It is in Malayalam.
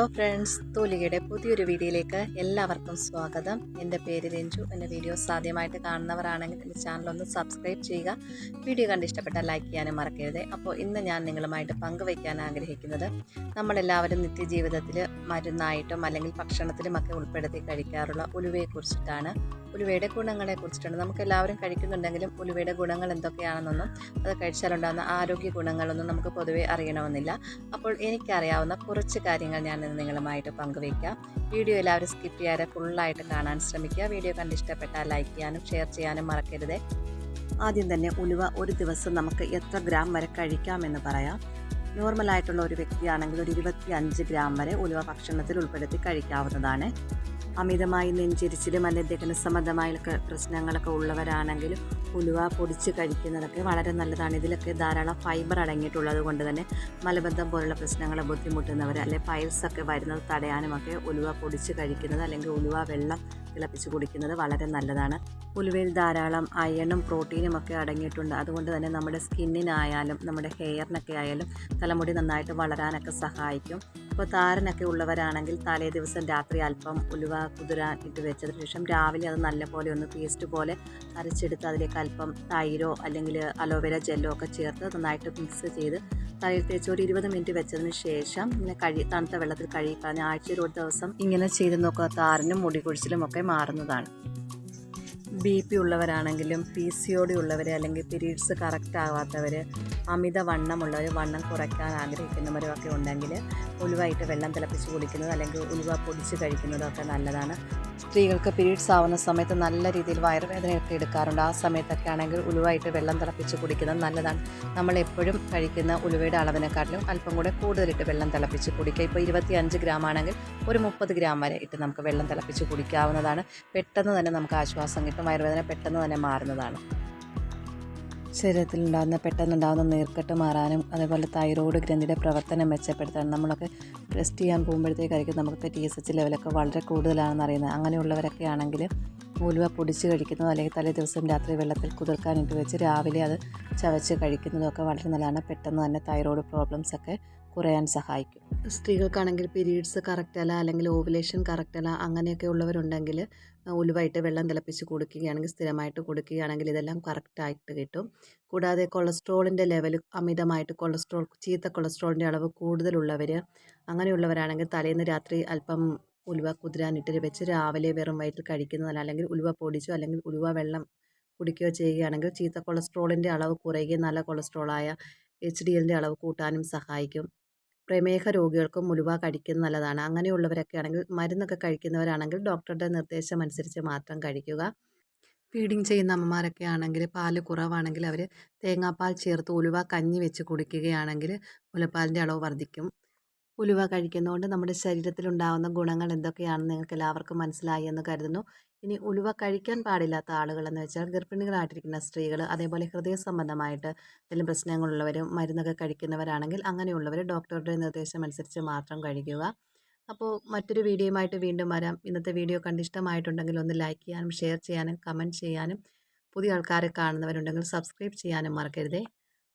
ഹലോ ഫ്രണ്ട്സ് തൂലികയുടെ പുതിയൊരു വീഡിയോയിലേക്ക് എല്ലാവർക്കും സ്വാഗതം. എന്റെ പേര് രഞ്ജു. എന്റെ വീഡിയോസ് ആദ്യമായിട്ട് കാണുന്നവരാണെങ്കിൽ എന്റെ ചാനലൊന്ന് സബ്സ്ക്രൈബ് ചെയ്യുക. വീഡിയോ കണ്ട് ഇഷ്ടപ്പെട്ടാൽ ലൈക്ക് ചെയ്യാനും മറക്കരുത്. അപ്പോൾ ഇന്ന് ഞാൻ നിങ്ങളുമായിട്ട് പങ്കുവയ്ക്കാൻ ആഗ്രഹിക്കുന്നത് നമ്മളെല്ലാവരും നിത്യജീവിതത്തിൽ മരുന്നായിട്ടും അല്ലെങ്കിൽ ഭക്ഷണത്തിലും ഒക്കെ ഉൾപ്പെടുത്തി കഴിക്കാറുള്ള ഉലുവയെക്കുറിച്ചിട്ടാണ് ഉലുവയുടെ ഗുണങ്ങളെ കുറിച്ചിട്ടുണ്ട് നമുക്ക് എല്ലാവരും കഴിക്കുന്നുണ്ടെങ്കിലും ഉലുവയുടെ ഗുണങ്ങൾ എന്തൊക്കെയാണെന്നൊന്നും അത് കഴിച്ചാലുണ്ടാകുന്ന ആരോഗ്യ ഗുണങ്ങളൊന്നും നമുക്ക് പൊതുവേ അറിയണമെന്നില്ല. അപ്പോൾ എനിക്കറിയാവുന്ന കുറച്ച് കാര്യങ്ങൾ ഞാൻ ഇന്ന് നിങ്ങളുമായിട്ട് പങ്കുവയ്ക്കാം. വീഡിയോ എല്ലാവരും സ്കിപ്പ് ചെയ്യാതെ ഫുള്ളായിട്ട് കാണാൻ ശ്രമിക്കുക. വീഡിയോ കണ്ട് ഇഷ്ടപ്പെട്ടാൽ ലൈക്ക് ചെയ്യാനും ഷെയർ ചെയ്യാനും മറക്കരുത്. ആദ്യം തന്നെ ഉലുവ ഒരു ദിവസം നമുക്ക് എത്ര ഗ്രാം വരെ കഴിക്കാമെന്ന് പറയാം. നോർമലായിട്ടുള്ള ഒരു വ്യക്തിയാണെങ്കിൽ ഒരു ഇരുപത്തി അഞ്ച് ഗ്രാം വരെ ഉലുവ ഭക്ഷണത്തിൽ ഉൾപ്പെടുത്തി കഴിക്കാവുന്നതാണ്. അമിതമായി നെഞ്ചിരിച്ചിലും അല്ലെങ്കിൽ ദഹന സംബന്ധമായ പ്രശ്നങ്ങളൊക്കെ ഉള്ളവരാണെങ്കിൽ ഉലുവ പൊടിച്ച് കഴിക്കുന്നതൊക്കെ വളരെ നല്ലതാണ്. ഇതിലൊക്കെ ധാരാളം ഫൈബർ അടങ്ങിയിട്ടുള്ളത് കൊണ്ട് തന്നെ മലബന്ധം പോലുള്ള പ്രശ്നങ്ങളെ ബുദ്ധിമുട്ടുന്നവർ അല്ലെങ്കിൽ പൈൽസൊക്കെ വരുന്നത് തടയാനുമൊക്കെ ഉലുവ പൊടിച്ച് കഴിക്കുന്നത് അല്ലെങ്കിൽ ഉലുവ വെള്ളം തിളപ്പിച്ച് കുടിക്കുന്നത് വളരെ നല്ലതാണ്. ഉലുവയിൽ ധാരാളം അയണും പ്രോട്ടീനും ഒക്കെ അടങ്ങിയിട്ടുണ്ട്. അതുകൊണ്ട് തന്നെ നമ്മുടെ സ്കിന്നിനായാലും നമ്മുടെ ഹെയറിനൊക്കെ ആയാലും തലമുടി നന്നായിട്ട് വളരാനൊക്കെ സഹായിക്കും. ഇപ്പോൾ താരനൊക്കെ ഉള്ളവരാണെങ്കിൽ തലേ ദിവസം രാത്രി അല്പം ഉലുവ കുതിരാൻ ഇട്ട് വെച്ചതിന് ശേഷം രാവിലെ അത് നല്ലപോലെ ഒന്ന് പേസ്റ്റ് പോലെ അരച്ചെടുത്ത് അതിലേക്ക് അല്പം തൈരോ അല്ലെങ്കിൽ അലോവേര ജെല്ലോ ഒക്കെ ചേർത്ത് നന്നായിട്ട് മിക്സ് ചെയ്ത് തലയിൽ തേച്ച് ഒരു ഇരുപത് മിനിറ്റ് വെച്ചതിന് ശേഷം ഇങ്ങനെ കഴി തണുത്ത വെള്ളത്തിൽ കഴുകി കളഞ്ഞ് ആഴ്ചയിൽ ഒരു ദിവസം ഇങ്ങനെ ചെയ്ത് നോക്കുക താരനും മുടി കൊഴിച്ചിലും ഒക്കെ മാറുന്നതാണ്. ബി പി ഉള്ളവരാണെങ്കിലും പി സി ഒ ഡി ഉള്ളവർ അല്ലെങ്കിൽ പീരീഡ്സ് കറക്റ്റ് ആവാത്തവർ അമിത വണ്ണമുള്ളവർ വണ്ണം കുറയ്ക്കാൻ ആഗ്രഹിക്കുന്നവരൊക്കെ ഉണ്ടെങ്കിൽ ഉലുവായിട്ട് വെള്ളം തിളപ്പിച്ച് കുടിക്കുന്നത് അല്ലെങ്കിൽ ഉലുവ പൊടിച്ച് കഴിക്കുന്നതും ഒക്കെ നല്ലതാണ്. സ്ത്രീകൾക്ക് പീരീഡ്സ് ആവുന്ന സമയത്ത് നല്ല രീതിയിൽ വയറുവേദനയൊക്കെ എടുക്കാറുണ്ട്. ആ സമയത്തൊക്കെ ആണെങ്കിൽ ഉലുവായിട്ട് വെള്ളം തിളപ്പിച്ച് കുടിക്കുന്നത് നല്ലതാണ്. നമ്മൾ എപ്പോഴും കഴിക്കുന്ന ഉലുവയുടെ അളവിനെക്കാട്ടിലും അല്പം കൂടെ കൂടുതലിട്ട് വെള്ളം തിളപ്പിച്ച് കുടിക്കുക. ഇപ്പോൾ ഇരുപത്തി അഞ്ച് ഗ്രാം ആണെങ്കിൽ ഒരു മുപ്പത് ഗ്രാം വരെ ഇട്ട് നമുക്ക് വെള്ളം തിളപ്പിച്ച് കുടിക്കാവുന്നതാണ്. പെട്ടെന്ന് തന്നെ നമുക്ക് ആശ്വാസം കിട്ടും. വയറുവേദന പെട്ടെന്ന് തന്നെ മാറുന്നതാണ്. ശരീരത്തിലുണ്ടാകുന്ന പെട്ടെന്നുണ്ടാകുന്ന നീർക്കെട്ട് മാറാനും അതേപോലെ തൈറോയ്ഡ് ഗ്രന്ഥിയുടെ പ്രവർത്തനം മെച്ചപ്പെടുത്താനും നമ്മളൊക്കെ ടെസ്റ്റ് ചെയ്യാൻ പോകുമ്പോഴത്തേക്കായിരിക്കും നമുക്ക് ടി എസ് എച്ച് ലെവലൊക്കെ വളരെ കൂടുതലാണെന്ന് അറിയുന്നത് അങ്ങനെയുള്ളവരൊക്കെ ആണെങ്കിൽ ഉലുവ പൊടിച്ച് കഴിക്കുന്നതോ അല്ലെങ്കിൽ തലേ ദിവസം രാത്രി വെള്ളത്തിൽ കുതിർക്കാനിട്ട് വെച്ച് രാവിലെ അത് ചവച്ച് കഴിക്കുന്നതൊക്കെ വളരെ നല്ലതാണ്. പെട്ടെന്ന് തന്നെ തൈറോയ്ഡ് പ്രോബ്ലംസ് ഒക്കെ കുറയാൻ സഹായിക്കും. സ്ത്രീകൾക്കാണെങ്കിൽ പീരീഡ്സ് കറക്റ്റ് അല്ല അല്ലെങ്കിൽ ഓവുലേഷൻ കറക്റ്റ് അല്ല അങ്ങനെയൊക്കെ ഉള്ളവരുണ്ടെങ്കിൽ ഉലുവായിട്ട് വെള്ളം തിളപ്പിച്ച് കൊടുക്കുകയാണെങ്കിൽ സ്ഥിരമായിട്ട് കൊടുക്കുകയാണെങ്കിൽ ഇതെല്ലാം കറക്റ്റായിട്ട് കിട്ടും. കൂടാതെ കൊളസ്ട്രോളിന്റെ ലെവൽ അമിതമായിട്ട് കൊളസ്ട്രോൾ ചീത്ത കൊളസ്ട്രോളിന്റെ അളവ് കൂടുതലുള്ളവർ അങ്ങനെയുള്ളവരാണെങ്കിൽ തലേന്ന് രാത്രി അല്പം ഉലുവ കുതിരാനിട്ട് വെച്ച് രാവിലെ വെറും വയറ്റിൽ കഴിക്കുന്നതല്ല. അല്ലെങ്കിൽ ഉലുവ പൊടിച്ചോ അല്ലെങ്കിൽ ഉലുവ വെള്ളം കുടിക്കുകയോ ചെയ്യുകയാണെങ്കിൽ ചീത്ത കൊളസ്ട്രോളിന്റെ അളവ് കുറയുകയും നല്ല കൊളസ്ട്രോളായ എച്ച് ഡി എല്ലിന്റെ അളവ് കൂട്ടാനും സഹായിക്കും. പ്രമേഹ രോഗികൾക്കും ഉലുവ കഴിക്കുന്നത് നല്ലതാണ്. അങ്ങനെയുള്ളവരൊക്കെ ആണെങ്കിൽ മരുന്നൊക്കെ കഴിക്കുന്നവരാണെങ്കിൽ ഡോക്ടറുടെ നിർദ്ദേശം അനുസരിച്ച് മാത്രം കഴിക്കുക. ഫീഡിങ് ചെയ്യുന്ന അമ്മമാരൊക്കെ ആണെങ്കിൽ പാൽ കുറവാണെങ്കിൽ അവർ തേങ്ങാപ്പാൽ ചേർത്ത് ഉലുവ കഞ്ഞി വെച്ച് കുടിക്കുകയാണെങ്കിൽ മുലപ്പാലിന്റെ അളവ് വർദ്ധിക്കും. ഉലുവ കഴിക്കുന്നതുകൊണ്ട് നമ്മുടെ ശരീരത്തിലുണ്ടാകുന്ന ഗുണങ്ങൾ എന്തൊക്കെയാണെന്ന് നിങ്ങൾക്ക് എല്ലാവർക്കും മനസ്സിലായി എന്ന് കരുതുന്നു. ഇനി ഉലുവ കഴിക്കാൻ പാടില്ലാത്ത ആളുകൾ എന്ന് വെച്ചാൽ ഗർഭിണികളായിട്ടിരിക്കുന്ന സ്ത്രീകൾ അതേപോലെ ഹൃദയ സംബന്ധമായിട്ട് എന്തെങ്കിലും പ്രശ്നങ്ങളുള്ളവരും മരുന്നൊക്കെ കഴിക്കുന്നവരാണെങ്കിൽ അങ്ങനെയുള്ളവർ ഡോക്ടറുടെ നിർദ്ദേശം അനുസരിച്ച് മാത്രം കഴിക്കുക. അപ്പോൾ മറ്റൊരു വീഡിയോയുമായിട്ട് വീണ്ടും വരാം. ഇന്നത്തെ വീഡിയോ കണ്ടിഷ്ടമായിട്ടുണ്ടെങ്കിൽ ഒന്ന് ലൈക്ക് ചെയ്യാനും ഷെയർ ചെയ്യാനും കമന്റ് ചെയ്യാനും പുതിയ ആൾക്കാരെ കാണുന്നവരുണ്ടെങ്കിൽ സബ്സ്ക്രൈബ് ചെയ്യാനും മറക്കരുതേ.